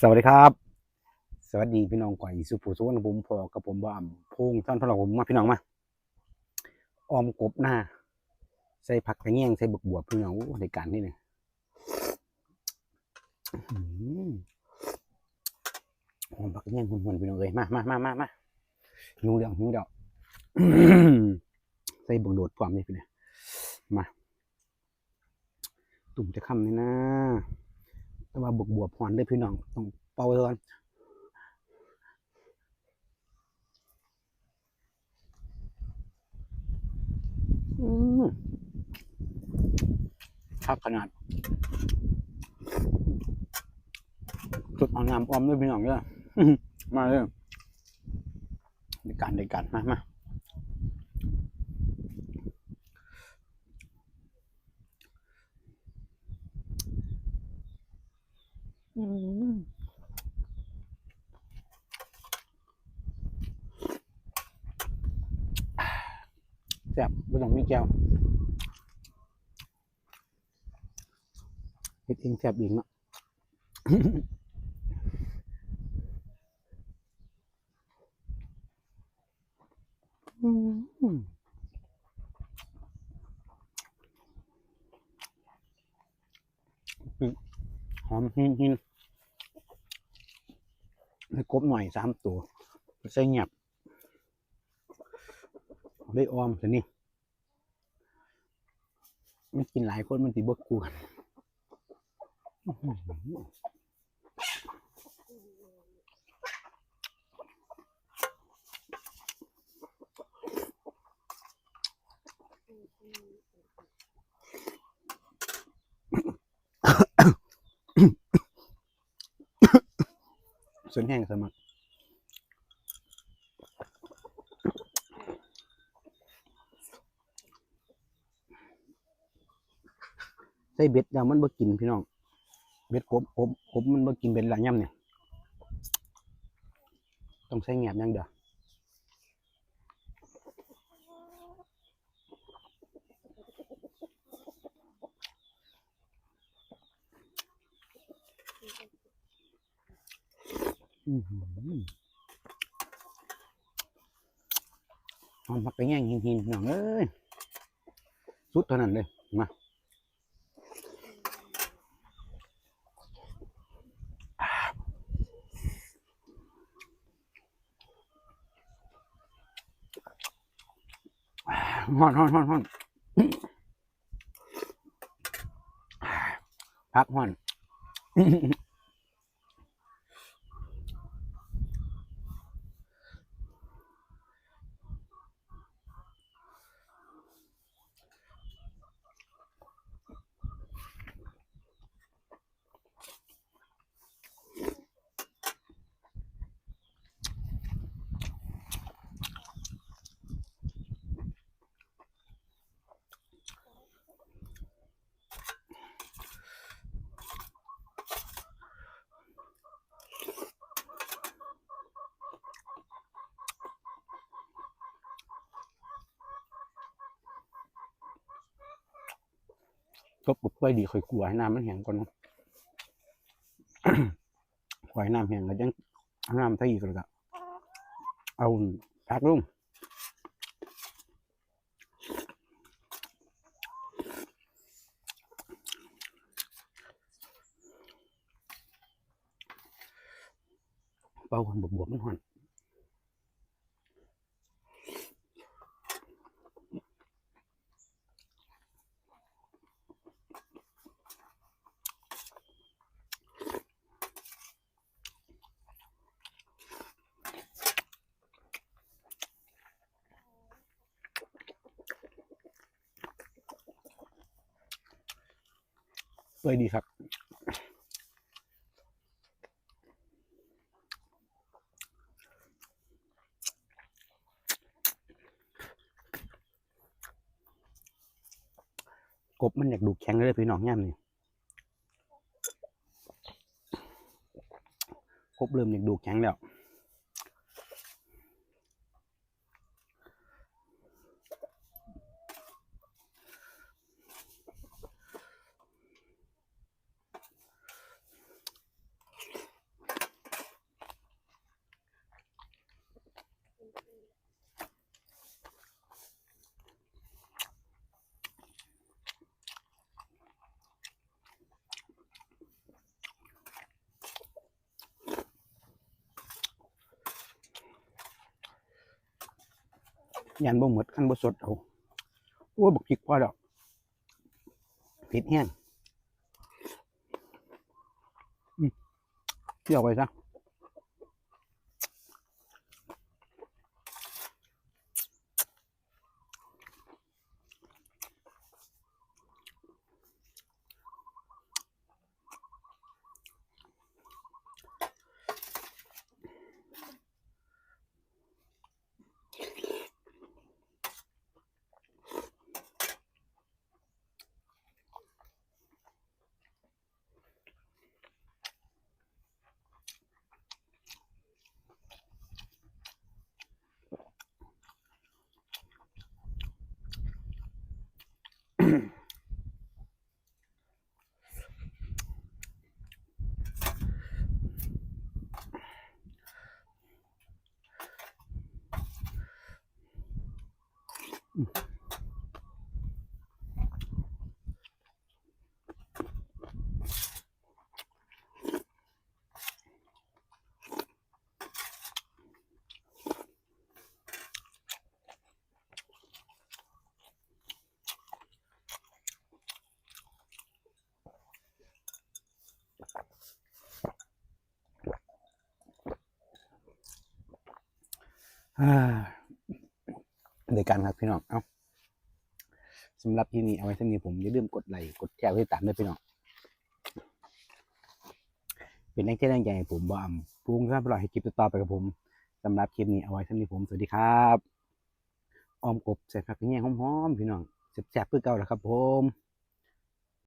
สวัสดีครับ สวัสดีพี่น้องก่อยสุภูสุวรรณภูมิพอกับผมบ่อำพงท่านพลังผมมาพี่น้องมาออมกบหน้า ใส่ผักกระเงียงใส่บกบวบพี่น้องในการนี่เนี่ยออหือมผักกระเงียงหุ่นๆพี่น้องเลยมามามามามาหิวเดียวหิวเดียวใส่บกโดดความนี่พี่เนี่ยมาตุ่มจะคำนี่นะ แต่ว่าบวกบวบหอนได้พี่น้องต้องเป่าไว้ก่อนอืมครับขนาดจุดเอาน้ำออมด้วยพี่น้องเด้อมาเลยในการในการมามา อืมแซ่บไม่ต้องมีแก้วเฮ็ดเองแซ่บเองเนาะอืมอืม หอมหินหินให้กบหน่อยสามตัวใส่เงียบได้ออมสินี่มันกินหลายคนมันติบกกูกัน อื้อหือส่วนแห้งสมัครใส่เบ็ดแล้วมันบ่กินพี่น้อง เบ็ดกบกบกบมันบ่กินเบ็ดหลายย่ำเนี่ย ต้องใส่แงบอย่างเดียวอื้อ หือหอมผักกระแยงหินหินๆหน่องเอ้ยสุดเท่านั้นเลยมาฮ้อนฮ้อนฮ้อนฮ้อนพักฮ้อน ก็ปลุกไว้ดีค่อยกลัวให้น้ำมันแห้งก่อนเนาะกลัวให้น้ำแห้งแล้วยังน้ำใส่อีกแล้วก็เอาพักลุงเป่าคนบวบๆมันหอน เปื่อยดีครับกบมันอยากดูแข็งเลยพี่น้องย่ำนี่กบเริ่มอยากดูแข็งแล้ว ยันบ่หมดขั้นบ่สดเอาโอ้ยบักพริกพอดอกผิดแห้งเที่ยวไปซะ อ่าเดียวกันครับพี่น้อง เอาสำหรับที่นี้เอาไว้ท่านี้ผมอย่าลืมกดไลค์กดแชร์ไว้ตามด้วยพี่น้อง เป็นแรงใจแรงใจผมบอมปรุงครับรอยให้คลิปต่อไปกับผมสำหรับคลิปนี้เอาไว้ท่านี้ผมสวัสดีครับออมกบใส่ผักแง่หอมๆพี่น้องแซ่บๆเพื่อเก่าแล้วครับผม